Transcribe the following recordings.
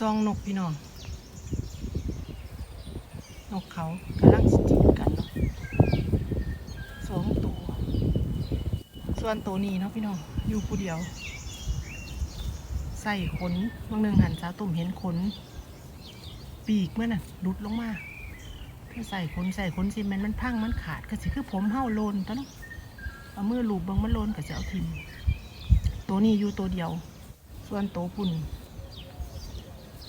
ซองนกพี่น้อง นกเขากำลังสจีกันเนาะสองตัว ส่วนตัวนี้เนาะพี่น้อง อยู่ผู้เดียว ใส่ขนบางหนึ่งหันสาตุ่มเห็นขน ปีกเมื่อน่ะหลุดลงมาถ้าใส่ขนใส่ขนสิแมันมันพังมันขาดก็สิคือผมเห่าโลนตอนนั้นเอามือลูบบังมันโลนก็จะเอาทิม ตัวนี้อยู่ตัวเดียว ส่วนตัวปุ่น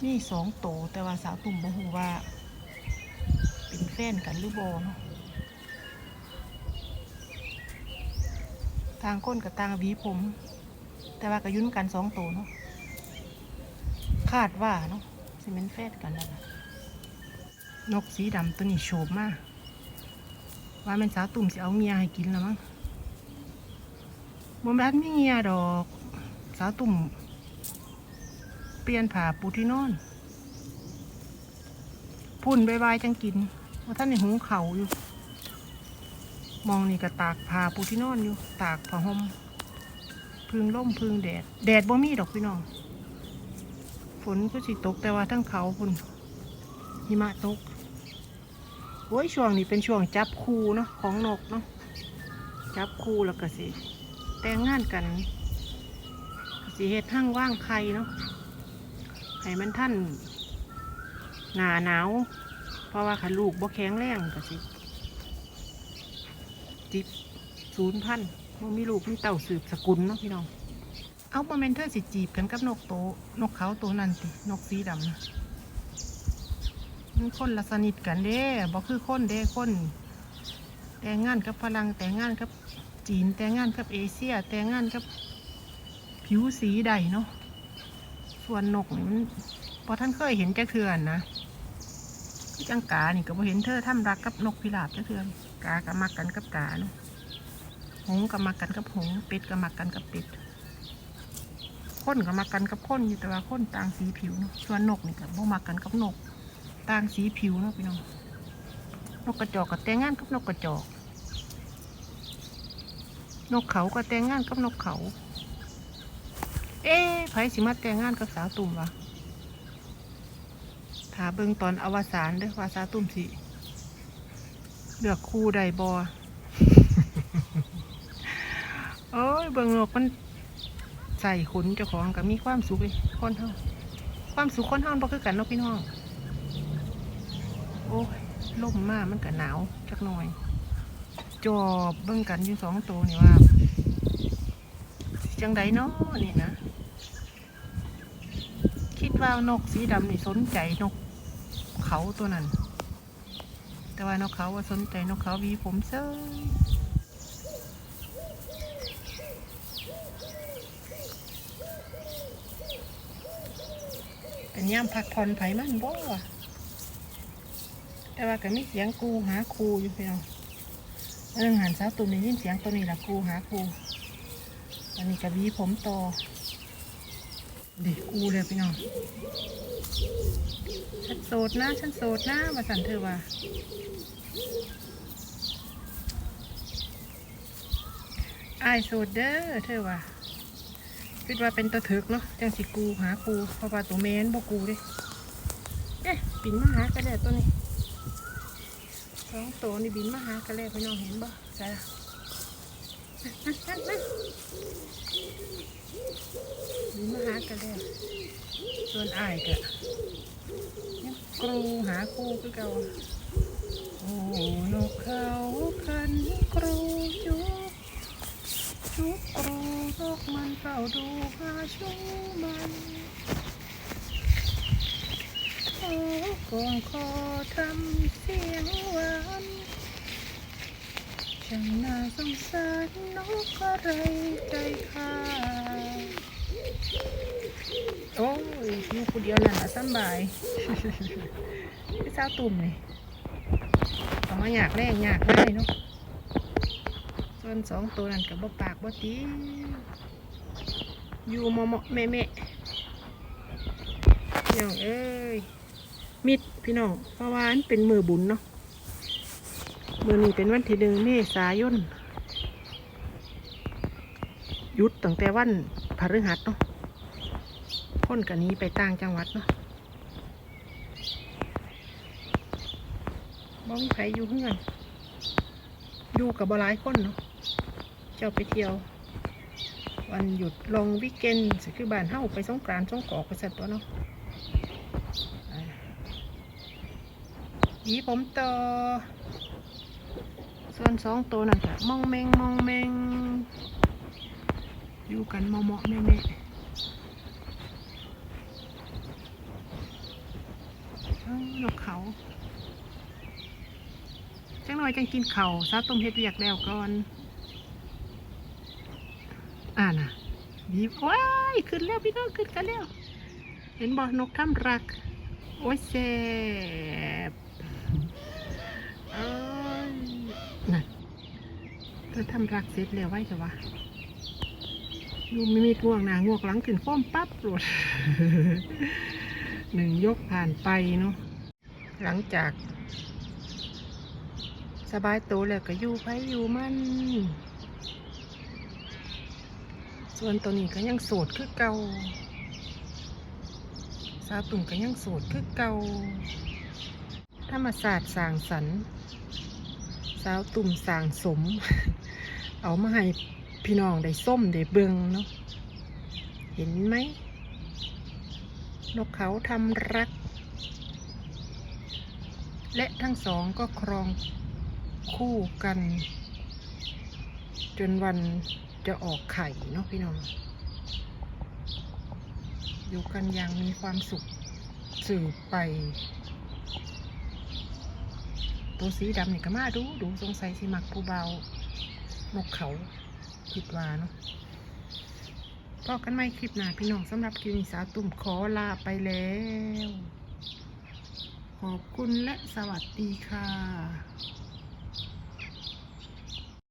นี่สองโตแต่ว่าสาวตุ่มบ่ฮู้ว่า เป็นแฟนกันหรือบ่เนาะทางก้นกับทางหวีผม แต่ว่าก็ยุ่นกันสองโตเนาะคาดว่าเนาะสิเป็นแฟนกันแล้วล่ะนกสีดำตัวนี้โฉบมาก ว่าแมันสาวตุ่มสิเอาเมียให้กินแล้วมั้งบ่แม่นมีเมียดอก สาวตุ่ม ลี่ยนผ้าปูที่นอน พุ่นใบายๆจังกินว่าท่านในหุงเขาอยู่ มองนี่ก็ตากผ้าปูที่นอนอยู่ ตากผ้าห่มพึ่งล่มพึ่งแดด แดดบ่มีดอกพี่น้อง ฝนก็สิตกแต่ว่าทั้งเขาพุ่นหิมะตก โอ้ยช่วงนี้เป็นช่วงจับคู่เนาะของนกเนาะ จับคู่แล้วก็สิ แต่งงานกัน สิเฮ็ดทั้งว่างไข่เนาะ ให้มันท่านหนาหนาว เพราะว่าขันลูกบ่แข็งแรงก็สิจิบศูนย์พันบ่มีลูกมีเต่าสืบสกุลเนาะพี่น้อง เอาโมเมนเทอร์สิจีบกันกับนกโต นกเขาตัวนั่นสินกสีดำนะมันคนละสนิทกันเด้บ่คือคนเด้คน แต่งงานกับฝรั่งแต่งงานกับจีนแต่งงานกับเอเชีย แต่งงานกับผิวสีใดเนาะ ส่วนนกนี่มันพอท่านเคยเห็นจะเทือนนะคือจังกานี่ก็บ่เห็นเธอทำรักกับนกพิราบจะเทือนกาก็มักกันกับกาเนาะหงส์ก็มักกันกับหงเป็ดก็มักกันกับเป็ดคนก็มักกันกับคนอยู่แต่ว่าคนต่างสีผิวเนาะส่วนนกนี่ก็บ่มักกันกับนกต่างสีผิวเนาะพี่น้องนกกระจอกก็แต่งงานกับนกกระจอก นกเขาก็แต่งงานกับนกเขา เอ๊ะไผสิมาแต่งงานกับสาวตุ่มวะถ้าเบิ่งตอนอวสานเด้อว่าสาวตุ่มสิเลือกคู่ใดบอโอ้ยเบิ่งนกมันใส่ขนเจ้าของก็มีความสุขเลยคนเฮาความสุขคนเฮาบ่คือกันเนาะพี่น้อง โอ้ยลมมากมันก็หนาวจักหน่อย จอบเบิ่งกันอยู่สองตัวนี่ว่าสิจังใดเนาะนี่นะคิด ว่านกสีดำนี่สนใจนกเขาตัวนั้น แต่ว่านกเขาว่าสนใจนกเขาวีผมเซ้ยเป็นย่ามพักผ่อนไผมันบ่แต่ว่าก็มีเสียงกูหาครูอยู่พี่น้องเรื่องหันสาวตุ่มได้ยินเสียงตัวนี้ละครูหาครูอันนี้ก็หวีผมต่อ เด็กกูเลยพี่น้องฉันโสดนะฉันโสดนะมาสั่นเธอว่าอายโสดเด้อเธอว่าคิดว่าเป็นตะถึกเนาะจังสิกูหากูเพราะว่าตัวเมนบ่กูเดิเอ๊ะบินมาหากระแดดตัวนี้สองตัวนี่บินมาหากระแดดพี่น้องเห็นบ่ใช่ละ นั่มาหากันแล้วส่วนอ้ายก็ยังกรูหาคู่คือเก่าโอ้นกเขาคันกรูจุกจุกกรูนกมันเฝ้าดูหาชูมันโอ้กงคอทำเสียงหวาน ช่างน่าสงสารนกอะไรใจขาดโอ้ยอยู่คนเดียวนั่นะสบายพี่สาวตุ่มนี่เอามาอยากแรงอยากง่ายเนาะส่วนสองตัวนั่นกับบ่ปากบ่ตีอยู่เหมาะๆแม่แม่ๆพี่น้องเอ้ยมิดพี่น้องเพราะว่าอันเป็นมือบุญเนาะ เมื่อนี้เป็นวันที่หนึ่งเมษายนหยุดตั้งแต่วันพฤหัสเนาะพ้นกันนี้ไปต่างจังหวัดเนาะบ้องไผอยู่เพื่อนอยู่กับบหลายคนเนาะเจ้าไปเที่ยว วันหยุดลองวิกเกนสิคือบ้านเฮ้าไปสงกรานต์สงกอกไปสัตว์ตัวเนาะหวีผมต่อ ส่วนสองตัวนั่นก็มองแมงมองแมงอยู่กันเหมาะแม่ๆเอ้านกเขาจังหน่อยจังกินเขาซาต้มเฮ็ดเรียกแล้วก่อน อ่าน่ะบีบว้ายขึ้นแล้วพี่น้องขึ้นกันแล้ว เห็นบ่นกทำรัก โอ้ยแซ่บเอ้ยนั่น เธอทำรักเสร็จแล้วไว้เถอะวะดูไม่มีง่วงหนางวกหลังขึ้นฟ้อมปั๊บหลดหนึ่งยกผ่านไปเนาะหลังจาก สบายตัวแล้วก็อยู่ไปอยู่มันส่วนตัวนี้ก็ยังโสดคือเก่าสาวตุ่มก็ยังโสดคือเก่าธรรมศาสตร์สางสรรสาวตุ่มสางสม เอามาให้พี่น้องได้ส้มได้เบิงเนาะเห็นไหมนกเขาทำรัก และทั้งสองก็ครองคู่กัน จนวันจะออกไข่เนาะพี่น้อง อยู่กันอย่างมีความสุขสืบไป ตัวสีดำนี่ก็มาดู ดูสงสัยสิมักผู้เบา นกเขาคิดว่าเนาะพอกันไม่คลิปหน้าพี่น้องสำหรับคลิปนี้สาวตุ่มขอลาไปแล้ว ขอบคุณและสวัสดีค่ะ